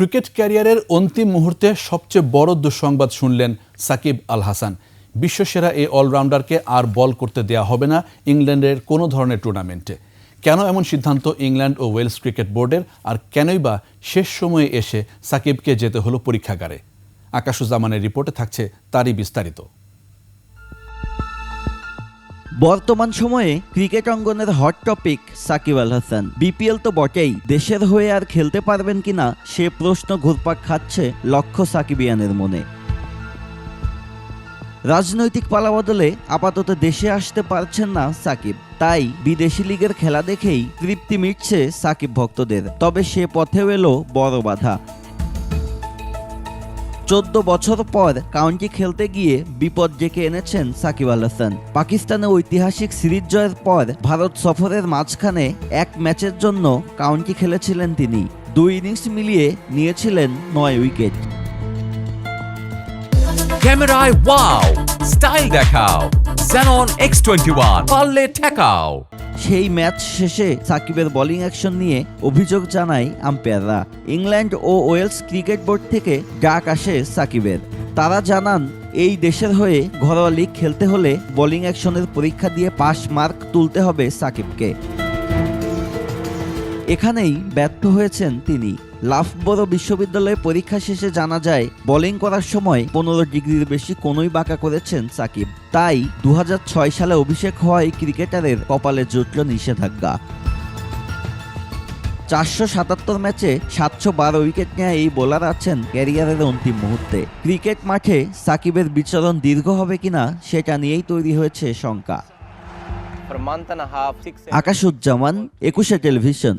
Cricket ক্যারিয়ারের অন্তিম মুহূর্তে সবচেয়ে বড় দুঃসংবাদ শুনলেন সাকিব আল হাসান। বিশ্বসেরা এই অলরাউন্ডারকে আর বল করতে দেয়া হবে না ইংল্যান্ডের কোনো ধরনের টুর্নামেন্টে। কেন এমন সিদ্ধান্ত ইংল্যান্ড ও ওয়েলস ক্রিকেট বোর্ডের? আর কেনই বা শেষ সময়ে এসে সাকিবকে যেতে হলো পরীক্ষাগারে? আকাশুজ্জামানের রিপোর্টে থাকছে তারই বিস্তারিত। বর্তমান সময়ে ক্রিকেট অঙ্গনের hot topic Shakib Al Hasan. BPL তো বটেই, দেশের হয়ে আর খেলতে পারবেন কিনা সে প্রশ্ন ঘুরপাক খাচ্ছে লক্ষ সাকিবিয়ানের মনে। রাজনৈতিক পালাবদলে আপাতত দেশে আসতে পারছেন না সাকিব। তাই বিদেশি লিগের খেলা দেখেই তৃপ্তি মিটছে সাকিব ভক্তদের। তবে সে পথেও এলো বড় বাধা। চোদ্দ বছর পর কাউন্টি খেলতে গিয়ে বিপদ ডেকে এনেছেন সাকিব আল হাসান। পাকিস্তানে ঐতিহাসিক সিরিজ জয়ের পর ভারত সফরের মাঝখানে এক ম্যাচের জন্য কাউন্টি খেলেছিলেন তিনি। দুই ইনিংস মিলিয়ে নিয়েছিলেন নয় উইকেট। ক্যামেরায় ওয়াও, স্টাইল দেখাও, Xenon X21 পারলে ঠেকাও। সেই ম্যাচ শেষে সাকিবের বোলিং অ্যাকশন নিয়ে অভিযোগ জানায় আম্পায়াররা। ইংল্যান্ড ও ওয়েলস ক্রিকেট বোর্ড থেকে ডাক আসে সাকিবের। তারা জানান, এই দেশের হয়ে ঘরোয়া লিগ খেলতে হলে বোলিং অ্যাকশনের পরীক্ষা দিয়ে পাস মার্ক তুলতে হবে সাকিবকে। এখানেই ব্যর্থ হয়েছেন তিনি। লাফবড় বিশ্ববিদ্যালয়ে পরীক্ষা শেষে জানা যায় বোলিং করার সময় পনেরো ডিগ্রির বেশি কোনোই বাঁকা করেছেন সাকিব। তাই দু হাজার ছয় সালে অভিষেক হওয়ায় ক্রিকেটারের কপালে জুটল নিষেধাজ্ঞা। চারশো সাতাত্তর ম্যাচে সাতশো বারো উইকেট নেওয়া এই বোলার আছেন ক্যারিয়ারের অন্তিম মুহূর্তে। ক্রিকেট মাঠে সাকিবের বিচরণ দীর্ঘ হবে কিনা সেটা নিয়েই তৈরি হয়েছে শঙ্কা। আকাশুজ্জামান একুশে টেলিভিশন।